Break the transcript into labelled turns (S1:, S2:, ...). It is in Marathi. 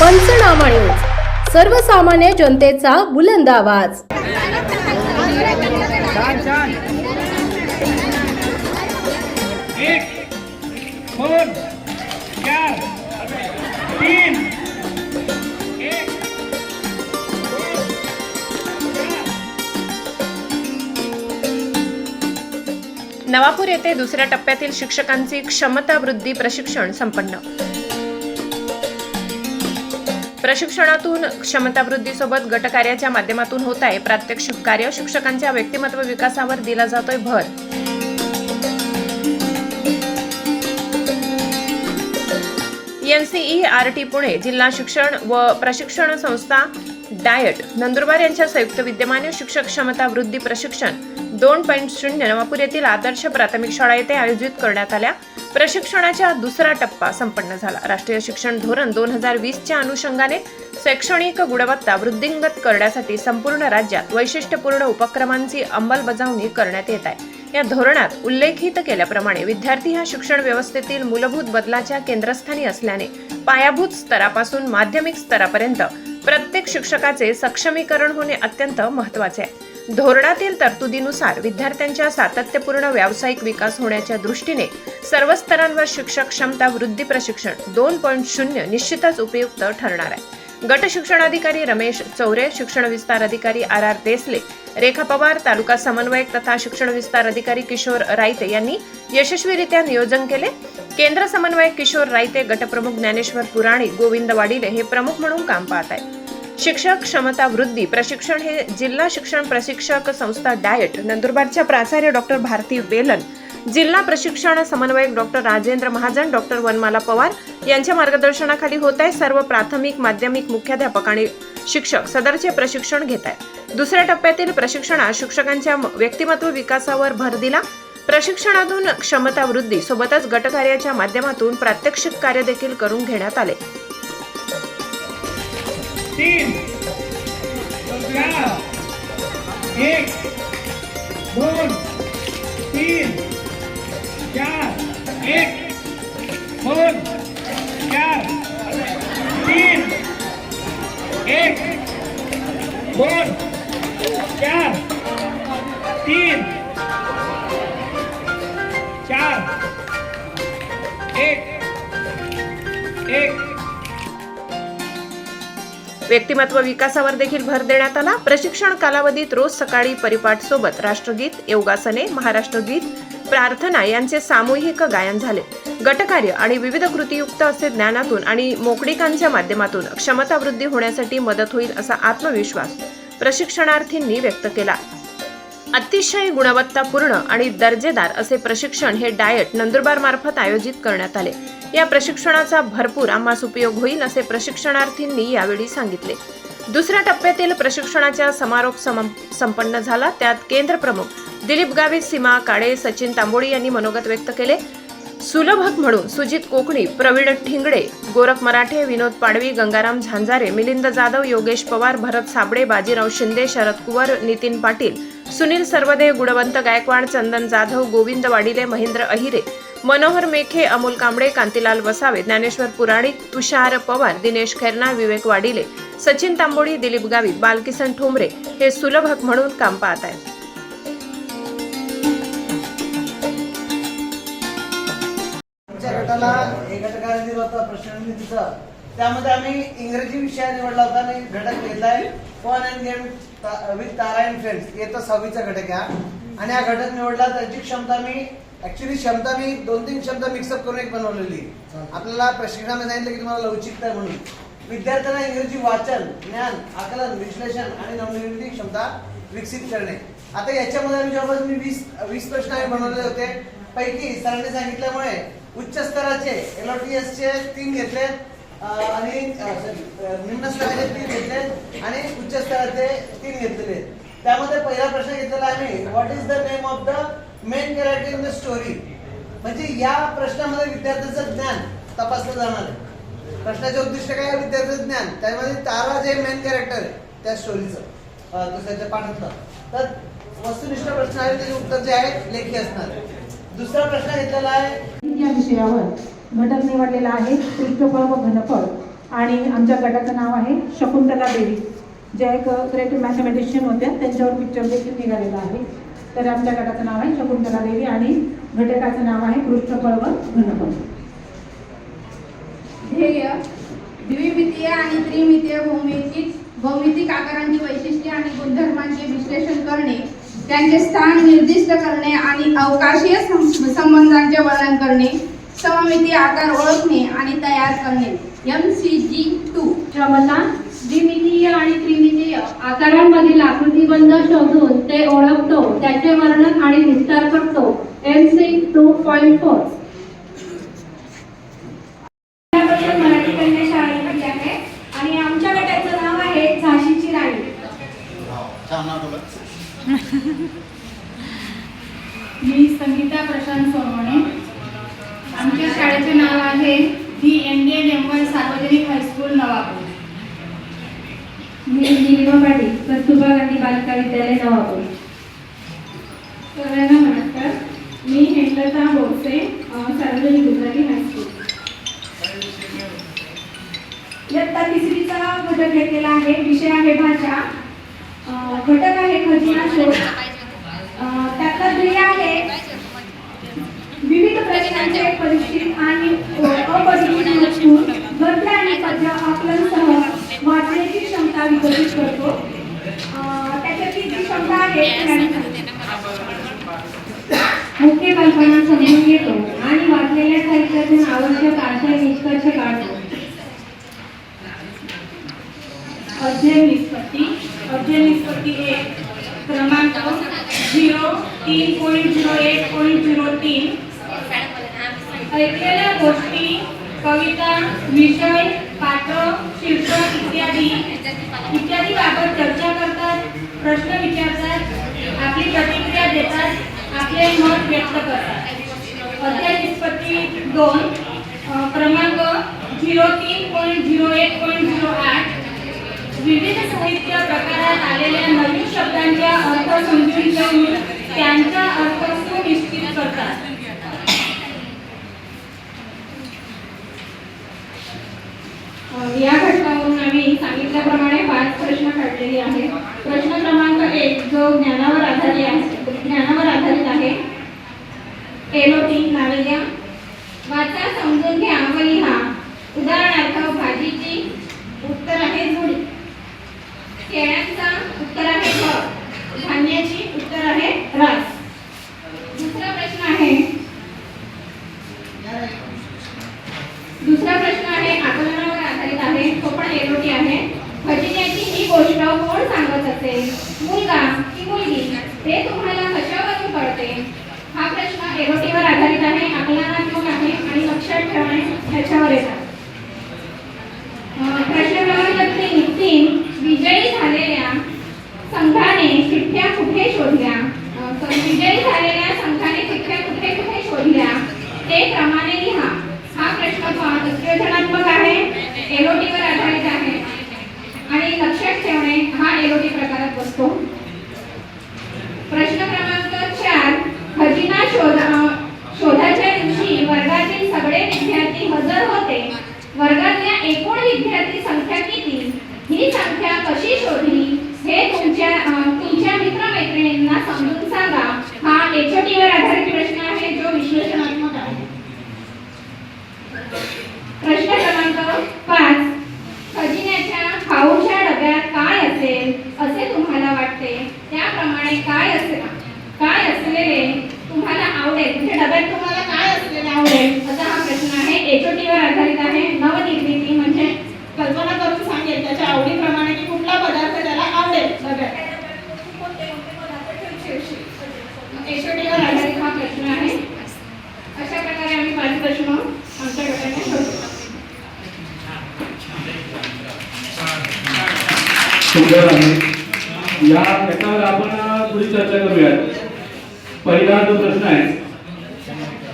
S1: पंचनामा न्यूज. सर्वसामान्य जनतेचा बुलंद आवाज.
S2: एक दोन चार तीन. एक
S3: नवापूर येथे दुसऱ्या टप्प्यातील शिक्षकांची क्षमता वृद्धी प्रशिक्षण संपन्न. प्रशिक्षणातून क्षमतावृद्धीसोबत गटकार्याच्या माध्यमातून होत आहे. प्रात्यक्षिक कार्य शिक्षकांच्या व्यक्तिमत्व विकासावर दिला जातोय भर. एनसीई आर टी पुणे जिल्हा शिक्षण व प्रशिक्षण संस्था डायट नंदुरबार यांच्या संयुक्त विद्यमाने शिक्षक क्षमता वृद्धी प्रशिक्षण दोन पॉईंट शून्य नवापूर येथील आदर्श प्राथमिक शाळा येथे आयोजित करण्यात आल्या. प्रशिक्षणाचा दुसरा टप्पा संपन्न झाला. राष्ट्रीय शिक्षण धोरण दोन हजार वीसच्या अनुषंगाने शैक्षणिक गुणवत्ता वृद्धिंगत करण्यासाठी संपूर्ण राज्यात वैशिष्ट्यपूर्ण उपक्रमांची अंमलबजावणी करण्यात येत आहे. या धोरणात उल्लेखित केल्याप्रमाणे विद्यार्थी हा शिक्षण व्यवस्थेतील मूलभूत बदलाच्या केंद्रस्थानी असल्याने पायाभूत स्तरापासून माध्यमिक स्तरापर्यंत प्रत्येक शिक्षकाचे सक्षमीकरण होणे अत्यंत महत्त्वाचे आहे. धोरणातील तरतुदीनुसार विद्यार्थ्यांच्या सातत्यपूर्ण व्यावसायिक विकास होण्याच्या दृष्टीने सर्व स्तरांवर शिक्षक क्षमता वृद्धी प्रशिक्षण दोन पॉईंट शून्य निश्चितच उपयुक्त ठरणार आहे. गट शिक्षणाधिकारी रमेश चौरे शिक्षण विस्तार अधिकारी आर आर देसले रेखा पवार तालुका समन्वयक तथा शिक्षण विस्तार अधिकारी किशोर राईते यांनी यशस्वीरित्या नियोजन केले. केंद्र समन्वयक किशोर राईते गटप्रमुख ज्ञानेश्वर पुराणी गोविंद वाडिले हे प्रमुख म्हणून काम पाहत आहेत. शिक्षक क्षमता वृद्धी प्रशिक्षण हे जिल्हा शिक्षण प्रशिक्षक संस्था डायट नंदुरबारच्या प्राचार्य डॉक्टर भारती वेलन जिल्हा प्रशिक्षण समन्वयक डॉक्टर राजेंद्र महाजन डॉक्टर वनमाला पवार यांच्या मार्गदर्शनाखाली होत आहे. सर्व प्राथमिक माध्यमिक मुख्याध्यापक आणि शिक्षक सदरचे प्रशिक्षण घेत आहेत. दुसऱ्या टप्प्यातील प्रशिक्षणात शिक्षकांच्या व्यक्तिमत्व विकासावर भर दिला. प्रशिक्षणातून क्षमता वृद्धी सोबतच गटकार्याच्या माध्यमातून प्रात्यक्षिक कार्य देखील करून घेण्यात आले.
S2: तीन चार एक दोन तीन चार एक दोन चार तीन एक दोन चार तीन चार एक एक
S3: व्यक्तिमत्व विकासावर देखील भर देण्यात आला. प्रशिक्षण कालावधीत रोज सकाळी परिपाठ सोबत राष्ट्रगीत योगासने महाराष्ट्र गीत प्रार्थना यांचे सामूहिक गायन झाले. गटकार्य आणि विविध कृतीयुक्त असे ज्ञानातून आणि मोकळीकांच्या माध्यमातून क्षमता वृद्धी होण्यासाठी मदत होईल असा आत्मविश्वास प्रशिक्षणार्थींनी व्यक्त केला. अतिशय गुणवत्तापूर्ण आणि दर्जेदार असे प्रशिक्षण हे डायट नंदुरबार मार्फत आयोजित करण्यात आले. या प्रशिक्षणाचा भरपूर आम्हास उपयोग होईल असे प्रशिक्षणार्थींनी यावेळी सांगितले. दुसऱ्या टप्प्यातील प्रशिक्षणाचा समारोप सम- संपन्न झाला. त्यात केंद्र प्रमुख दिलीप गावित सीमा काळे सचिन तांबोळी यांनी मनोगत व्यक्त केले. सुलभक म्हणून सुजित कोकणी प्रवीण ठिंगडे गोरख मराठे विनोद पाडवी गंगाराम झांजारे मिलिंद जाधव योगेश पवार भरत साबळे बाजीराव शिंदे शरद कुवर नितीन पाटील सुनील सर्वदे गुणवंत गायकवाड चंदन जाधव गोविंद वाडिले महेंद्र अहिरे मनोहर मेखे अमोल कांबळे कांतीलाल वसावे ज्ञानेश्वर पुराणिक तुषार पवार दिनेश खैरना विवेक वाडिले सचिन तांबोळी दिलीप गावित बालकिसन ठोंबरे हे सुलभक म्हणून काम पाहत आहेत.
S4: त्यामध्ये आम्ही इंग्रजी विषय निवडला होता आणि घटक घेतलाय fun and game with Tara and friends येतो सहावीचा घटक आहे हा. आणि हा घटक निवडला त्याची क्षमता मी ऍक्च्युली क्षमता मी दोन तीन क्षमता मिक्सअप करून एक बनवलेली. आपल्याला प्रशिक्षणामध्ये सांगितलं की तुम्हाला लवचिकता म्हणून. विद्यार्थ्यांना इंग्रजी वाचन ज्ञान आकलन विश्लेषण आणि नवनिर्मिती क्षमता विकसित करणे. आता याच्यामध्ये आम्ही जवळपास मी वीस वीस प्रश्न आम्ही बनवले होते. पैकी सरांनी सांगितल्यामुळे उच्च स्तराचे एलओटीएस चे तीन घेतले आणि निम्न स्तराचे तीन घेतले आणि उच्च स्तराचे तीन घेतलेले त्यामध्ये पहिला प्रश्न घेतलेला आहे what is the name of the main character in the story म्हणजे या प्रश्नामध्ये विद्यार्थ्याचं ज्ञान तपासलं जाणार आहे. प्रश्नाचे उद्दिष्ट काय आहे? विद्यार्थ्याचं ज्ञान. त्यामध्ये तारा जे मेन कॅरेक्टर आहे त्या स्टोरीचं दुसऱ्याच्या पाठातलं. तर वस्तुनिष्ठ प्रश्न आहे त्याचे उत्तर जे आहे लेखी असणार आहे. दुसरा प्रश्न घेतलेला आहे.
S5: या विषयावर घटक निवडलेला आहे पृष्ठफळ व घनफळ. आणि आमच्या गटाचं नाव आहे शकुंतला देवी. ज्या एक ग्रेट मॅथमॅटिशियन होत्या त्यांच्यावर पिक्चर देखील निघालेला आहे. तर आमच्या गटाचं नाव आहे शकुंतला देवी आणि घटकाचं नाव आहे कृष्ण पळव घनपळ
S6: ध्येय द्विमितीय आणि त्रिमितीय भौमितिक भौमितिक आकारांची वैशिष्ट्ये आणि गुणधर्मांचे विश्लेषण करणे त्यांचे स्थान निर्दिष्ट करणे आणि अवकाशीय संबंधांचे वर्णन करणे सममितीय आकार ओळखणे आणि तयार करणे. एम सी जी टू
S7: श्रमता द्विमितीय आणि त्रिमितीय आकारांमधील आकृतिबंध शोधून ते ओळखतो. त्याचे वर्णन आणि विस्तार करतो. M C two point four
S6: Marathi कन्या शाळेमध्ये आहे आणि आमच्या गटाचं नाव आहे झाशीची राणी.
S8: मी संगीता प्रशांत
S7: मी निलिमा पाटील कस्तुरबा गांधी बालिका विद्यालय नवापूर.
S8: सगळ्यांना नमस्कार. मी हेमलता बोरसे सार्वजनिक गुजराती हायस्कूल
S6: इयत्ता तिसरीचा घटक घेतलेला आहे. विषय आहे भाषा. घटक आहे खजिना शोध अं, त्यातला ध्येय आहे विविध प्रश्नांचे परिचित आणि अपरिचित मजकूर गद्य आणि पद्य आकलनसह वाचण्याची क्षमता विकसित करतो अं, त्याच्यातली जी क्षमता आहे ती आणि
S7: कल्पना समजून घेतो आणि वाचलेल्या साहित्यातून आवश्यक आशय निष्कर्ष काढतो.
S8: अध्ययन निष्पत्ती. अध्ययन निष्पत्ती एक. क्रमांक झिरो तीन पॉईंट झिरो एक पॉईंट झिरो तीन. ऐकलेल्या गोष्टी कविता विषय पात्र शीर्षक इत्यादी. इत्यादी बाबत चर्चा करतात प्रश्न विचारतात आपली प्रतिक्रिया देतात. आपले मत व्यक्त करतात. अध्याय निष्पत्ती दोन क्रमांक झिरो तीन पॉईंट झिरो एक पॉईंट झिरो आठ. विविध साहित्य प्रकारात आलेल्या नवीन शब्दांच्या अर्थ समजून घेऊन त्यांचा अर्थ सुनिश्चित करतात.
S6: या घटकावरून आम्ही सांगितल्याप्रमाणे पाच प्रश्न काढलेले आहेत. प्रश्न क्रमांक एक जो ज्ञानावर आधारित आहे ज्ञानावर आधारित आहे. एलोटी नावे द्या वाचा समजून घ्या व लिहा. उदाहरणार्थ भाजीची उत्तर आहे जुडी केळ्यांचा उत्तर आहे धान्याची उत्तर आहे रस दुसरा प्रश्न आहे दुसरा प्रश्न आहे आकलनावर आधारित आहे तो पण एरोटी आहे खजिन्याची ही गोष्ट कोण सांगत असेल मुलगा की मुलगी ते तुम्हाला कशावरून कळते हा प्रश्न एरोटीवर आधारित आहे आकलनात्मक आहे आणि लक्षात ठेवणे ह्याच्यावर येतात अं, प्रश्न क्रमांक तीन तीन विजयी झालेल्या संघाने चिठ्ठ्या कुठे शोधल्या? विजयी झालेल्या संघाने चिठ्ठ्या कुठे कुठे शोधल्या? ते क्रमाने लिहा. हा प्रश्न संयोजनात्मक सृजनात्मक आहे एलोटीवर आधारित आहे. आणि लक्षात ठेवणे हा एलोटी प्रकारात बसतो. प्रश्न क्रमांक चार खजिना शोध वर्गातील सगळे विद्यार्थी हजर होते. वर्गातल्या एकूण विद्यार्थी संख्या किती? ही संख्या कशी शोधली? हे तुमच्या तुमच्या मित्रमैत्रिणींना समजून सांगा. हा एचओटीवर आधारित प्रश्न आहे जो विश्लेषणात्मक आहे. प्रश्न क्रमांक पाच. खजिन्याच्या खाऊच्या डब्यात काय असेल असे तुम्हाला वाटते? त्याप्रमाणे काय असेल? काय असलेले तुम्हाला आवडेल म्हणजे डब्यात तुम्हाला काय असलेले आवडेल असा हा प्रश्न आहे एचओटीवर आधारित आहे नवनिर्मिती म्हणजे कल्पना करून सांगेल त्याच्या आवडीप्रमाणे की कुठला पदार्थ त्याला आवडेल डब्यात एचओटीवर आधारित हा प्रश्न आहे. अशा प्रकारे आम्ही पाच प्रश्न आमच्या गटाने शोधले
S9: या गटावर आपण थोडी चर्चा करूयात. पहिला जो प्रश्न आहे